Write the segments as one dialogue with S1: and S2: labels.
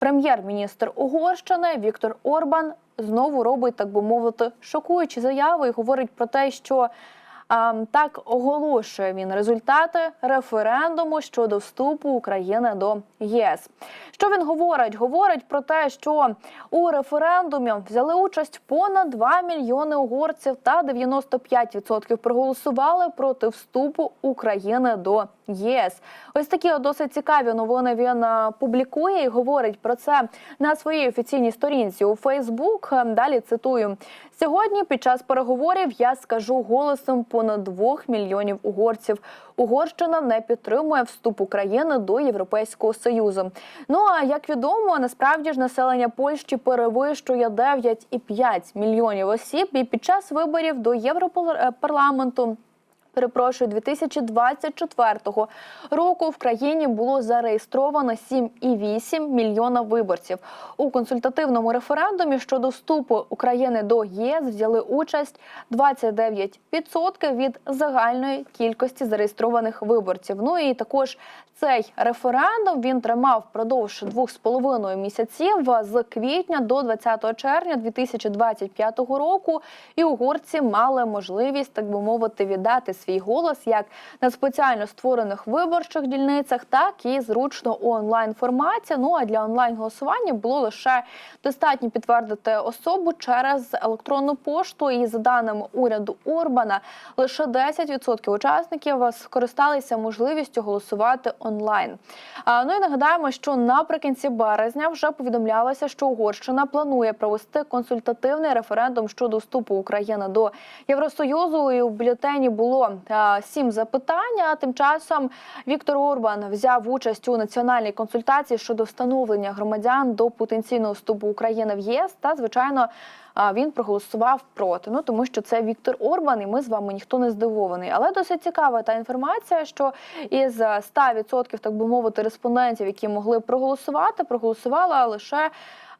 S1: Прем'єр-міністр Угорщини Віктор Орбан знову робить, так би мовити, шокуючі заяви і говорить про те, що так оголошує він результати референдуму щодо вступу України до ЄС. Що він говорить? Говорить про те, що у референдумі взяли участь понад 2 мільйони угорців та 95% проголосували проти вступу України до ЄС. Ось такі от досить цікаві новини він публікує і говорить про це на своїй офіційній сторінці у Фейсбук. Е, Далі цитую: сьогодні під час переговорів я скажу голосом понад 2 мільйонів угорців. Угорщина не підтримує вступ України до Європейського союзу. Ну а як відомо, насправді ж населення Польщі перевищує 9,5 мільйонів осіб, і під час виборів до Європарламенту Перепрошую, 2024 року в країні було зареєстровано 7,8 мільйона виборців. У консультативному референдумі щодо вступу України до ЄС взяли участь 29% від загальної кількості зареєстрованих виборців. Ну і також цей референдум він тримав впродовж двох з половиною місяців з квітня до 20 червня 2025 року. І угорці мали можливість, так би мовити, віддати свій голос як на спеціально створених виборчих дільницях, так і зручно у онлайн форматі. Ну а для онлайн голосування було лише достатньо підтвердити особу через електронну пошту. І за даними уряду Орбана, лише 10% учасників скористалися можливістю голосувати онлайн. А, ну і нагадаємо, що наприкінці березня вже повідомлялося, що Угорщина планує провести консультативний референдум щодо вступу України до Євросоюзу. І у бюлетені було а, сім запитань. Тим часом Віктор Орбан взяв участь у національній консультації щодо встановлення громадян до потенційного вступу України в єС та звичайно. Він проголосував проти. Ну тому що це Віктор Орбан, і ми з вами ніхто не здивований. Але досить цікава та інформація, що із 100%, так би мовити, респондентів, які могли проголосувати, проголосувала лише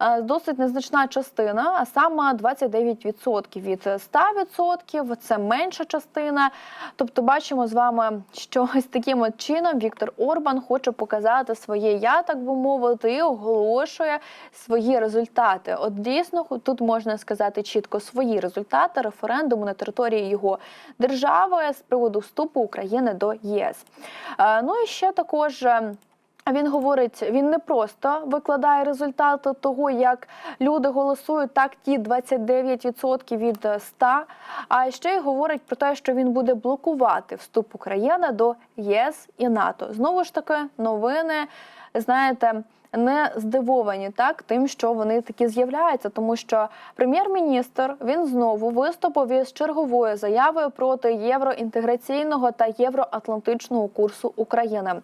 S1: е, досить незначна частина, а саме 29% від 100%. Це менша частина. Тобто, бачимо з вами, що ось таким от чином Віктор Орбан хоче показати своє я, так би мовити, і оголошує свої результати. От дійсно тут можна сказати чітко свої результати референдуму на території його держави з приводу вступу України до ЄС. Е, Ну і ще також. е, він говорить, він не просто викладає результати того, як люди голосують, так ті 29% від 100, а ще й говорить про те, що він буде блокувати вступ України до ЄС і НАТО. Знову ж таки, новини, знаєте. Не здивовані так тим, що вони такі з'являються, тому що прем'єр-міністр він знову виступив із черговою заявою проти євроінтеграційного та євроатлантичного курсу України.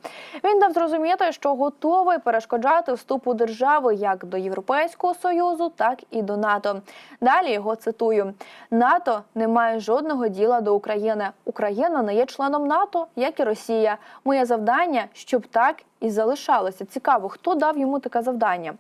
S1: Він дав зрозуміти, що готовий перешкоджати вступу держави як до Європейського союзу, так і до НАТО. Далі його цитую: НАТО не має жодного діла до України. Україна не є членом НАТО, як і Росія. Моє завдання, щоб так і залишалося. Цікаво, хто дав йому таке завдання.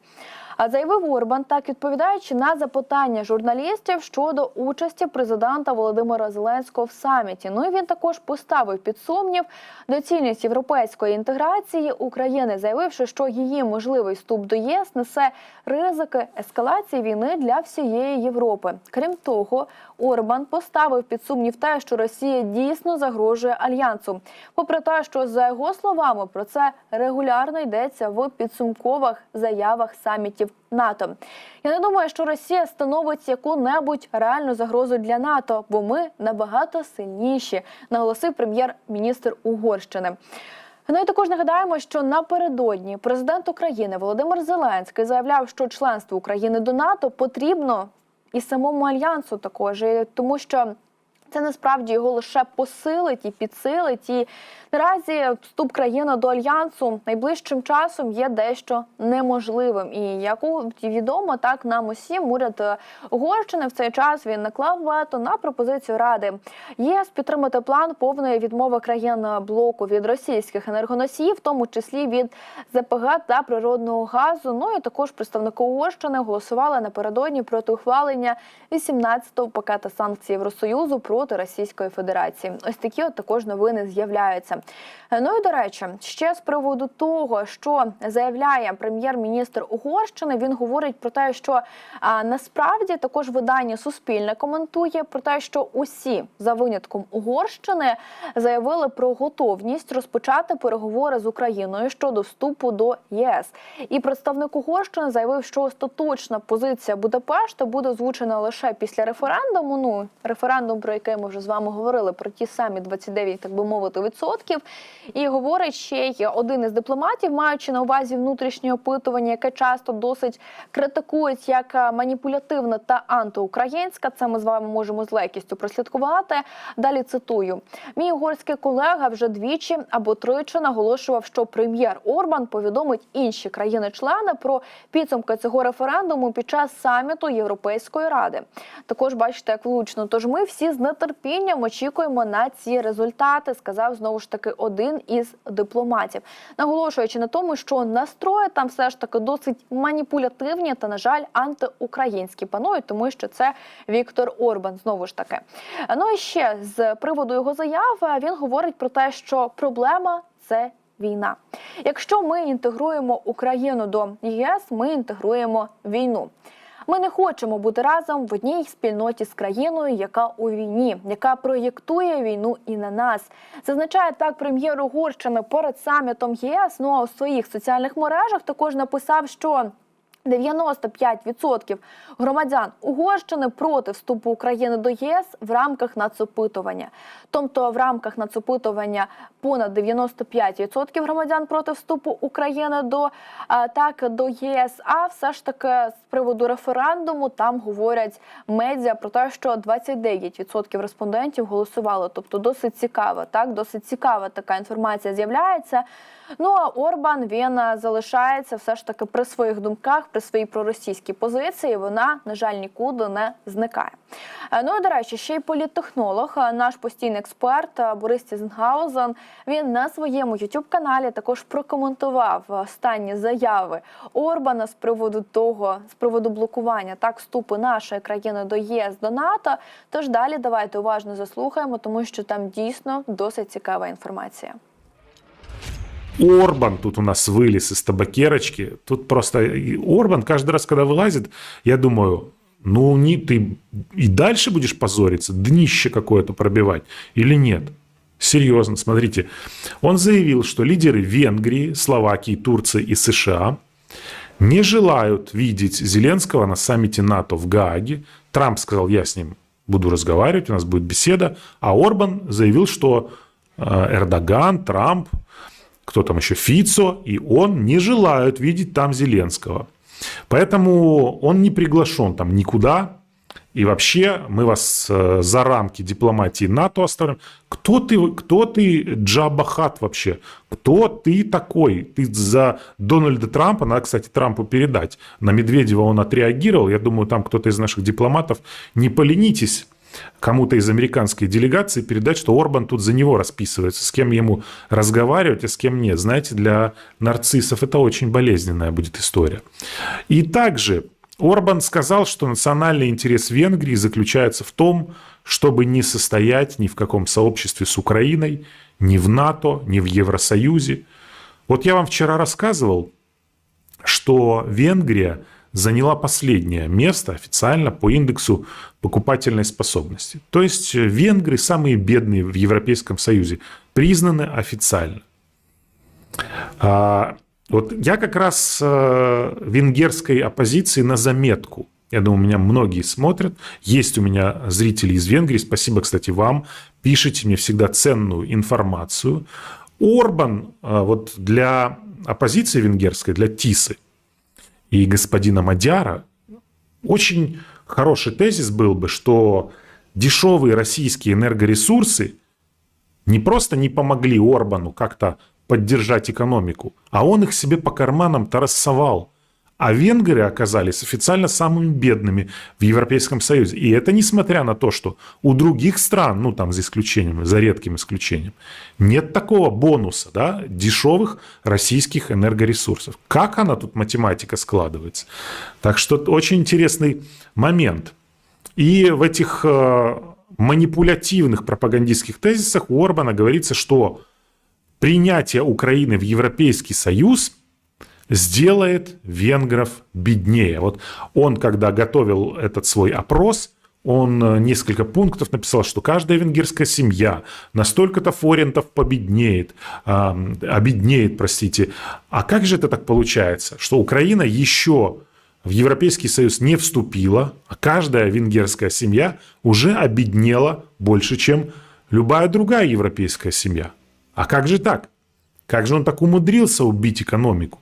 S1: А заявив Орбан, так відповідаючи на запитання журналістів щодо участі президента Володимира Зеленського в саміті. Ну і він також поставив під сумнів доцільність європейської інтеграції України, заявивши, що її можливий вступ до ЄС несе ризики ескалації війни для всієї Європи. Крім того, Орбан поставив під сумнів те, що Росія дійсно загрожує альянсу. Попри те, що за його словами про це регулярно йдеться в підсумкових заявах самітів НАТО. Я не думаю, що Росія становить яку-небудь реальну загрозу для НАТО, бо ми набагато сильніші, наголосив прем'єр-міністр Угорщини. Ну і також нагадаємо, що напередодні президент України Володимир Зеленський заявляв, що членство України до НАТО потрібно і самому альянсу також, тому що. Це насправді його лише посилить і підсилить. І наразі вступ країни до альянсу найближчим часом є дещо неможливим. І як відомо, так нам усім уряд Угорщини в цей час він наклав вето на пропозицію ради ЄС підтримати план повної відмови країн блоку від російських енергоносіїв, в тому числі від ЗПГ та природного газу. Ну і також представники Угорщини голосували напередодні проти ухвалення 18-го пакета санкцій Євросоюзу проти проти Російської Федерації. Ось такі от також новини з'являються. Ну і до речі, ще з приводу того, що заявляє прем'єр-міністр Угорщини, він говорить про те, що а, насправді також видання Суспільне коментує про те, що усі за винятком Угорщини заявили про готовність розпочати переговори з Україною щодо вступу до ЄС. І представник Угорщини заявив, що остаточна позиція Будапешта буде озвучена лише після референдуму. Ну референдум, про який ми вже з вами говорили, про ті самі 29, так би мовити, відсотків. І говорить ще й один із дипломатів, маючи на увазі внутрішнє опитування, яке часто досить критикують як маніпулятивне та антиукраїнське. Це ми з вами можемо з легкістю прослідкувати. Далі цитую: мій угорський колега вже двічі або тричі наголошував, що прем'єр Орбан повідомить інші країни-члени про підсумки цього референдуму під час саміту Європейської ради. Також бачите, як влучно. Тож ми всі з нетерпінням очікуємо на ці результати, сказав знову ж таки один із дипломатів, наголошуючи на тому, що настрої там все ж таки досить маніпулятивні та, на жаль, антиукраїнські панують, тому що це Віктор Орбан. Знову ж таки. Ну і ще з приводу його заяви він говорить про те, що проблема це. Війна, якщо ми інтегруємо Україну до ЄС, ми інтегруємо війну. Ми не хочемо бути разом в одній спільноті з країною, яка у війні, яка проєктує війну і на нас. Зазначає так прем'єр Угорщини перед самітом ЄС. Ну а у своїх соціальних мережах також написав, що 95% громадян Угорщини проти вступу України до ЄС в рамках нацопитування. Тобто, в рамках нацопитування понад 95% громадян проти вступу України до так до ЄС. А все ж таки з приводу референдуму там говорять медіа про те, що 29% респондентів голосували. Тобто, досить цікаво, так досить цікава така інформація з'являється. Ну а Орбан він залишається все ж таки при своїх думках при своїй проросійській позиції, вона на жаль нікуди не зникає. Е, ну і до речі, ще й політтехнолог, е, наш постійний експерт е, Борис Тізенгаузен, Він на своєму youtube каналі також прокоментував останні заяви Орбана з приводу того, з приводу блокування так вступу нашої країни до ЄС до НАТО. Тож далі давайте уважно заслухаємо, тому що там дійсно досить цікава інформація.
S2: Орбан тут у нас вылез из табакерочки. Тут просто Орбан каждый раз, когда вылазит, я думаю, ну не, ты и дальше будешь позориться, днище какое-то пробивать или нет? Серьезно, смотрите. Он заявил, что лидеры Венгрии, Словакии, Турции и США не желают видеть Зеленского на саммите НАТО в Гааге. Трамп сказал, я с ним буду разговаривать, у нас будет беседа. А Орбан заявил, что э, Эрдоган, Трамп кто там еще, Фицо, и он не желают видеть там Зеленского. Поэтому он не приглашен там никуда. И вообще мы вас э, за рамки дипломатии НАТО оставим. Кто ты, кто ты Джабахат вообще? Кто ты такой? Ты за Дональда Трампа, надо, кстати, Трампу передать. На Медведева он отреагировал. Я думаю, там кто-то из наших дипломатов, не поленитесь кому-то из американской делегации передать, что Орбан тут за него расписывается, с кем ему разговаривать, а с кем нет. Знаете, для нарциссов это очень болезненная будет история. И также Орбан сказал, что национальный интерес Венгрии заключается в том, чтобы не состоять ни в каком сообществе с Украиной, ни в НАТО, ни в Евросоюзе. Вот я вам вчера рассказывал, что Венгрия – заняла последнее место официально по индексу покупательной способности. То есть венгры самые бедные в Европейском Союзе, признаны официально. А, вот я как раз э, венгерской оппозиции на заметку. Я думаю, меня многие смотрят. Есть у меня зрители из Венгрии. Спасибо, кстати, вам. Пишите мне всегда ценную информацию. Орбан э, вот для оппозиции венгерской, для ТИСы, и господина Мадяра, очень хороший тезис был бы, что дешевые российские энергоресурсы не просто не помогли Орбану как-то поддержать экономику, а он их себе по карманам-то рассовал. А венгры оказались официально самыми бедными в Европейском Союзе. И это несмотря на то, что у других стран, ну там за исключением, за редким исключением, нет такого бонуса, да, дешевых российских энергоресурсов. Как она тут математика складывается? Так что очень интересный момент. И в этих э, манипулятивных пропагандистских тезисах у Орбана говорится, что принятие Украины в Европейский Союз сделает венгров беднее. Вот он, когда готовил этот свой опрос, он э, несколько пунктов написал, что каждая венгерская семья на столько-то форинтов победнеет, обеднеет, простите. А как же это так получается, что Украина еще в Европейский Союз не вступила, а каждая венгерская семья уже обеднела больше, чем любая другая европейская семья? А как же так? Как же он так умудрился убить экономику?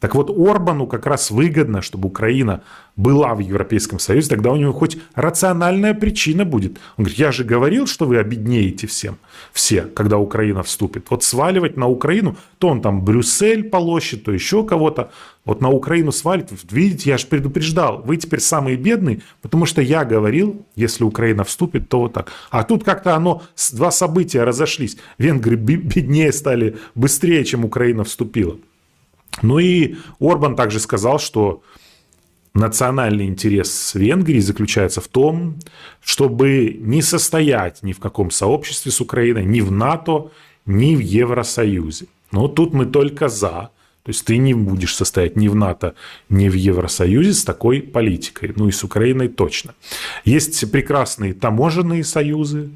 S2: Так вот, Орбану как раз выгодно, чтобы Украина была в Европейском Союзе, тогда у него хоть рациональная причина будет. Он говорит, я же говорил, что вы обеднеете всем, все, когда Украина вступит. Вот сваливать на Украину, то он там Брюссель полощет, то еще кого-то. Вот на Украину свалит. Видите, я же предупреждал, вы теперь самые бедные, потому что я говорил, если Украина вступит, то вот так. А тут как-то оно, два события разошлись. Венгры бе- беднее стали быстрее, чем Украина вступила. Ну и Орбан также сказал, что национальный интерес Венгрии заключается в том, чтобы не состоять ни в каком сообществе с Украиной, ни в НАТО, ни в Евросоюзе. Но тут мы только за. То есть ты не будешь состоять ни в НАТО, ни в Евросоюзе с такой политикой. Ну и с Украиной точно. Есть прекрасные таможенные союзы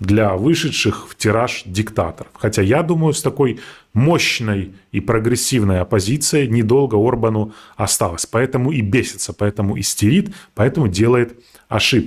S2: для вышедших в тираж диктаторов. Хотя я думаю, с такой мощной и прогрессивной оппозицией недолго Орбану осталось. Поэтому и бесится, поэтому истерит, поэтому делает ошибки.